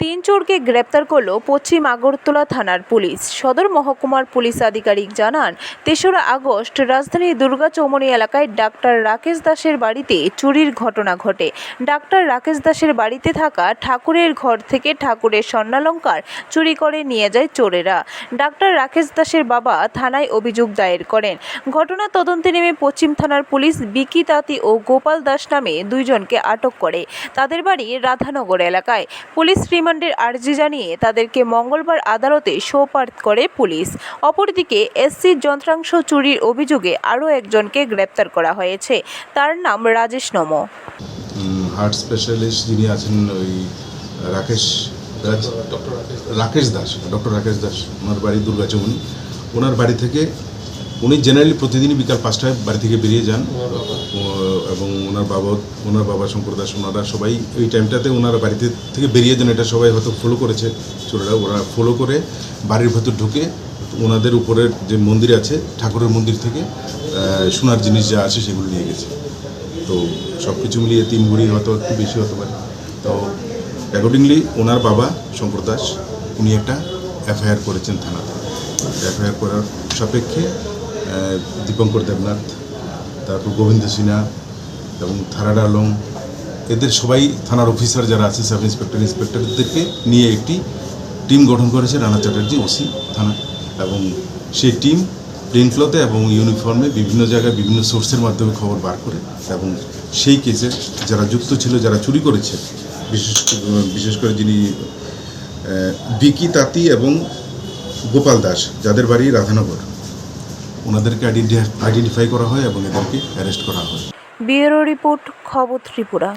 তিন চোরকে গ্রেপ্তার করল পশ্চিম আগরতলা থানার পুলিশ। সদর মহকুমার পুলিশ আধিকারিক জানান, তেসরা আগস্ট রাজধানীর দুর্গা চৌমনি এলাকায় ডাক্তার রাকেশ দাসের বাড়িতে চুরির ঘটনা ঘটে। ডাক্তার রাকেশ দাসের বাড়িতে থাকা ঠাকুরের ঘর থেকে ঠাকুরের স্বর্ণালঙ্কার চুরি করে নিয়ে যায় চোরেরা। ডাক্তার রাকেশ দাসের বাবা থানায় অভিযোগ দায়ের করেন। ঘটনা তদন্তে নেমে পশ্চিম থানার পুলিশ বিকি তাঁতি ও গোপাল দাস নামে দুইজনকে আটক করে। তাদের বাড়ি রাধানগর এলাকায়। পুলিশ রিমান্ডের আর্জি জানিয়ে তাদেরকে মঙ্গলবার আদালতে সোপার্দ করে পুলিশ। অপরদিকে এসসি যন্ত্রাংশ চুরির অভিযোগে আরও একজনকে গ্রেপ্তার করা হয়েছে। তার নাম রাজেশ নমো। হার্ট স্পেশালিস্ট যিনি আছেন ওই রাকেশ রাকেশ দাস। ডক্টর রাকেশ দাস ওনার বাড়ি দুর্গাচমনি ওনার বাড়ি থেকে উনি জেনারেলি প্রতিদিনই বিকাল পাঁচটায় বাড়ি থেকে বেরিয়ে যান। এবং ওনার বাবা ওনার বাবা দাস ওনারা সবাই ওই টাইমটাতে ওনারা বাড়িতে থেকে বেরিয়ে যান। এটা সবাই হয়তো ফলো করেছে ছোটরা ওরা ফলো করে বাড়ির ভেতর ঢুকে ওনাদের উপরের যে মন্দির আছে, ঠাকুরের মন্দির থেকে সোনার জিনিস যা আছে সেগুলো নিয়ে গেছে। তো সব কিছু মিলিয়ে তিন ভরি হয়তো একটু বেশি হতে পারে। তো অ্যাকর্ডিংলি ওনার বাবা শঙ্কর দাস উনি একটা এফআইআর করেছেন থানাতে। এফআইআর করার সাপেক্ষে দীপঙ্কর দেবনাথ, তারপর গোবিন্দ সিনহা এবং থারাড আলম এদের সবাই থানার অফিসার যারা আছে, সাব ইন্সপেক্টর, ইন্সপেক্টরদেরকে নিয়ে একটি টিম গঠন করেছে রানা চ্যাটার্জি, ওসি থানা। এবং সেই টিম প্লেন ক্লথে এবং ইউনিফর্মে বিভিন্ন জায়গায় বিভিন্ন সোর্সের মাধ্যমে খবর বার করে এবং সেই কেসে যারা যুক্ত ছিল, যারা চুরি করেছে, বিশেষ বিশেষ করে যিনি বিকি তাঁতি এবং গোপাল দাস, যাদের বাড়ি রাধানগর। ওনাদেরকে আইডেন্টিফাই করা হয় এবং এদেরকে অ্যারেস্ট করা হয়। ব্যুরো রিপোর্ট খবর ত্রিপুরা।